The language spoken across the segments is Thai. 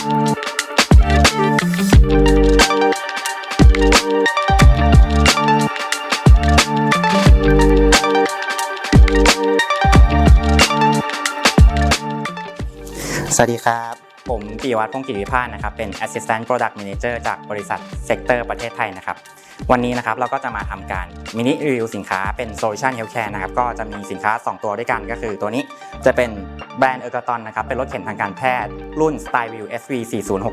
สวัสดีครับ ผมปีวัตรพงศ์กิติพานนะครับ เป็น Assistant Product Manager จากบริษัทเซกเตอร์ประเทศไทยนะครับ วันนี้นะครับเราก็จะมาทำการมินิรีวิวสินค้าเป็นโซลูชันเฮลท์แคร์นะครับ ก็จะมีสินค้า 2 ตัวด้วยกันก็คือตัวนี้จะเป็น แบรนด์เออร์กตอนนะครับเป็นรถเข็นทางการแพทย์ รุ่น Styleview SV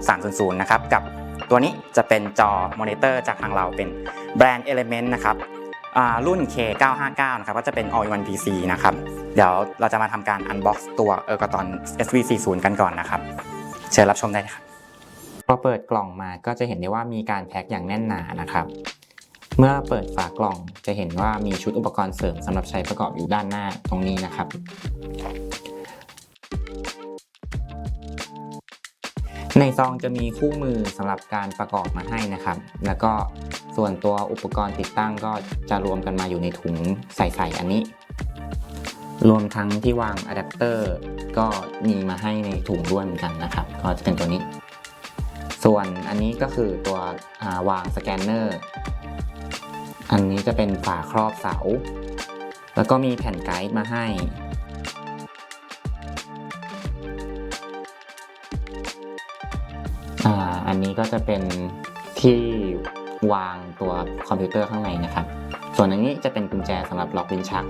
40600นะครับกับตัวนี้จะเป็นจอมอนิเตอร์จากทางเราเป็นแบรนด์ Element นะครับอ่ารุ่น K959 นะครับก็จะเป็น All in One PC นะครับเดี๋ยวเราจะมาทำการ unbox ตัวเออร์กตอน SV40 กันก่อนนะครับ เชิญรับชมได้ครับพอเปิดกล่องมาก็จะเห็นได้ว่ามีการแพ็คอย่างแน่นหนานะครับ เมื่อเปิดฝากล่องจะเห็นว่ามีชุดอุปกรณ์เสริมสำหรับใช้ประกอบอยู่ด้านหน้าตรงนี้นะครับ ในซองจะมีคู่มือสำหรับการประกอบมาให้นะครับ แล้วก็ส่วนตัวอุปกรณ์ติดตั้งก็จะรวมกันมาอยู่ในถุงใส่ๆอันนี้ รวมทั้งที่วางอะแดปเตอร์ก็มีมาให้ในถุงด้วยเหมือนกันนะครับ ก็จะเป็นตัวนี้ ส่วนอันนี้ก็คือตัววางสแกนเนอร์ อันนี้จะเป็นฝาครอบเสา แล้วก็มีแผ่นไกด์มาให้ นนี้ก็จะเป็นที่วางตัวคอมพิวเตอร์ข้างในนะครับ ส่วนอันนี้จะเป็นกุญแจสำหรับล็อกลิ้นชัก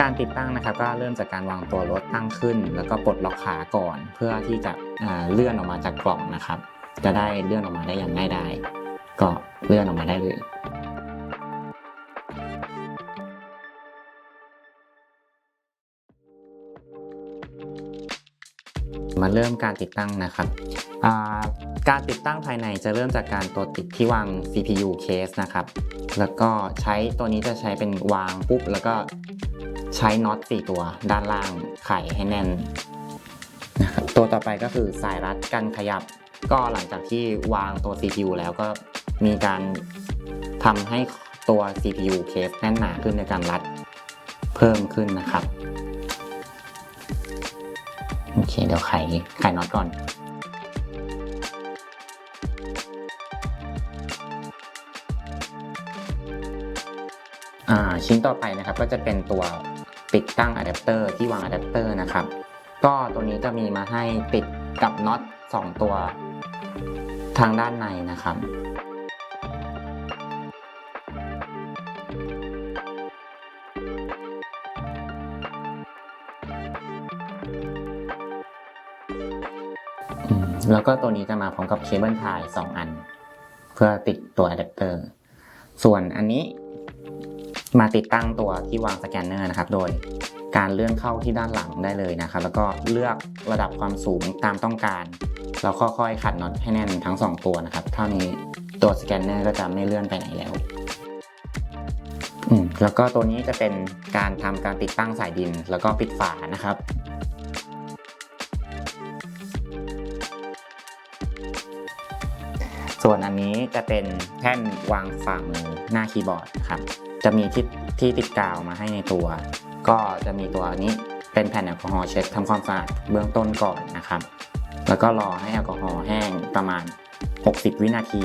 การติดตั้งนะครับ ก็เริ่มจากการวางตัวรถตั้งขึ้น แล้วก็ปลดล็อกขาก่อน เพื่อที่จะอ่าเลื่อนออกมาจากกล่องนะครับ จะได้เลื่อนออกมาได้อย่างง่ายดายก็เลื่อนออกมาได้เลย มาเริ่มการติดตั้งนะครับการติดตั้งภายในจะเริ่มจากการตัวติดที่วาง CPU case นะครับ แล้วก็ใช้ตัวนี้จะใช้เป็นวางปุ๊บ แล้วก็ใช้น็อต4ตัวด้านล่างไขให้แน่นนะครับตัวต่อไปก็คือสายรัดกันขยับ ก็หลังจากที่วางตัว CPU แล้วก็มีการทำให้ตัว CPU case แน่นหนาขึ้นในการรัดเพิ่มขึ้นนะครับ เคเดี๋ยวไขไขน็อตก่อนอ่าชิ้นต่อไปนะครับก็จะเป็นตัวติดตั้งอะแดปเตอร์ที่วางอะแดปเตอร์นะครับ ก็ตัวนี้จะมีมาให้ติดกับน็อต2ตัวทางด้านในนะครับ แล้วก็ตัวนี้จะมาพร้อมกับเคเบิลไทยสองอัน เพื่อติดตัวอะแดปเตอร์ ส่วนอันนี้มาติดตั้งตัวที่วางสแกนเนอร์นะครับ โดยการเลื่อนเข้าที่ด้านหลังได้เลยนะครับ แล้วก็เลือกระดับความสูงตามต้องการ แล้วค่อยๆขัดน็อตให้แน่นทั้ง 2 ตัวนะครับ เท่านี้ตัวสแกนเนอร์ก็จะไม่เลื่อนไปไหนแล้วอืมแล้วก็ตัวนี้จะเป็นการทำการติดตั้งสายดินแล้วก็ปิดฝานะครับ ส่วนอันนี้จะเป็นแท่นวางฝ่ามือหน้าคีย์บอร์ดนะครับ จะมีที่ที่ติดกาวมาให้ในตัว ก็จะมีตัวนี้เป็นแผ่นแอลกอฮอล์เช็ดทำความสะอาดเบื้องต้นก่อนนะครับ แล้วก็รอให้แอลกอฮอล์แห้งประมาณ 60 วินาที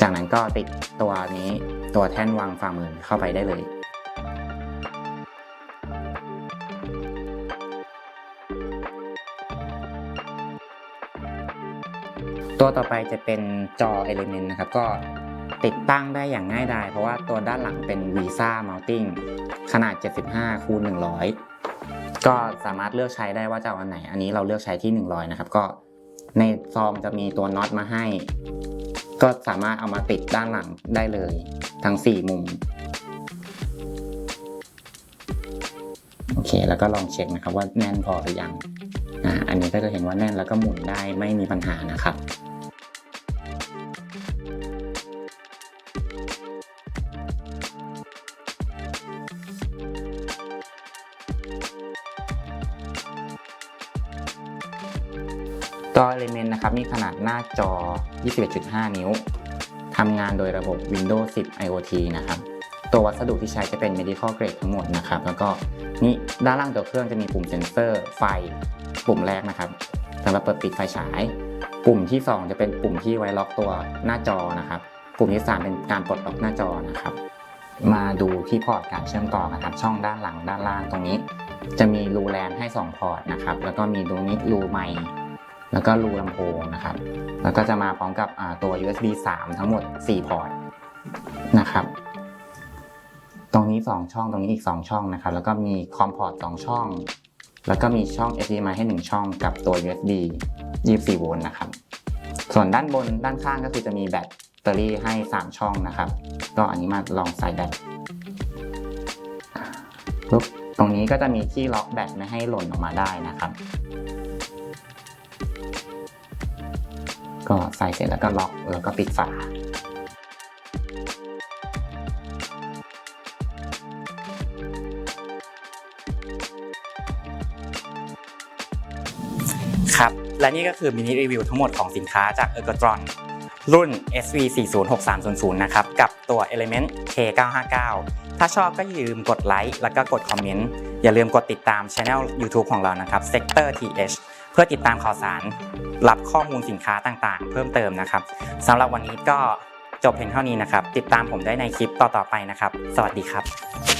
จากนั้นก็ติดตัวนี้ตัวแท่นวางฝ่ามือเข้าไปได้เลย ตัวต่อไปจะเป็นจอ Element นะครับ ก็ติดตั้งได้อย่างง่ายดาย เพราะว่าตัวด้านหลังเป็น Visa Mounting ขนาด 75คูณ100 ก็สามารถเลือกใช้ได้ว่าจะเอาอันไหน อันนี้เราเลือกใช้ที่ 100 นะครับ ก็ในซองจะมีตัวน็อตมาให้ ก็สามารถเอามาติดด้านหลังได้เลย ทั้ง 4 มุม โอเค แล้วก็ลองเช็คนะครับว่าแน่นพอหรือยังอ่าอันนี้ก็จะเห็นว่าแน่นแล้วก็หมุนได้ไม่มีปัญหานะครับ ตัว Element นะครับมีขนาดหน้าจอ 21.5 นิ้วทำงานโดยระบบ Windows 10 IoT นะครับตัววัสดุที่ใช้จะเป็น medical grade ทั้งหมดนะครับ แล้วก็นี่ด้านล่างตัวเครื่องจะมีปุ่มเซ็นเซอร์ไฟ ปุ่มแรกนะครับสำหรับเปิดปิดไฟฉาย ปุ่มที่ 2 จะเป็นปุ่มที่ไว้ล็อกตัวหน้าจอนะครับ ปุ่มที่ 3 เป็นการปลดล็อกหน้าจอนะครับ มาดูที่พอร์ตการเชื่อมต่อนะครับ ช่องด้านหลังด้านล่างตรงนี้ จะมีรูแลนให้ 2 พอร์ตนะครับ แล้วก็มีตรงนี้รูไมค์ แล้วก็รูลำโพงนะครับ แล้วก็จะมาพร้อมกับตัว USB 3 ทั้งหมด 4 พอร์ตนะครับ ตรงนี้ 2 ช่อง ตรงนี้อีก 2 ช่องนะครับ แล้วก็มีคอมพอร์ต 2 ช่อง แล้วก็มีช่อง HDMI ให้ 1 ช่องกับตัว USB 24 โวลต์นะครับ ส่วนด้านบนด้านข้างก็คือจะมีแบตเตอรี่ให้ 3 ช่องนะครับ ก็อันนี้มาลองใส่แบตตรงนี้ก็จะมีที่ล็อกแบตไม่ให้หล่นออกมาได้นะครับ ก็ใส่เสร็จแล้วก็ล็อกแล้วก็ปิดฝาครับ และนี่ก็คือมินิรีวิวทั้งหมดของสินค้าจาก e r g o t r o n รุ่น SV406300 นะครับ กับตัว Element K959 ถ้าชอบก็อย่าลืมกดไลค์แล้วก็กดคอมเมนต์ อย่าลืมกดติดตามช anel YouTube ของเรานะครับ Sector TH พื่อติดตามข่าวสาร รับข้อมูลสินค้าต่างๆ เพิ่มเติมนะครับสำหรับวันนี้ก็จบเพียงเท่านี้นะครับ ติดตามผมได้ในคลิปต่อๆไปนะครับ สวัสดีครับ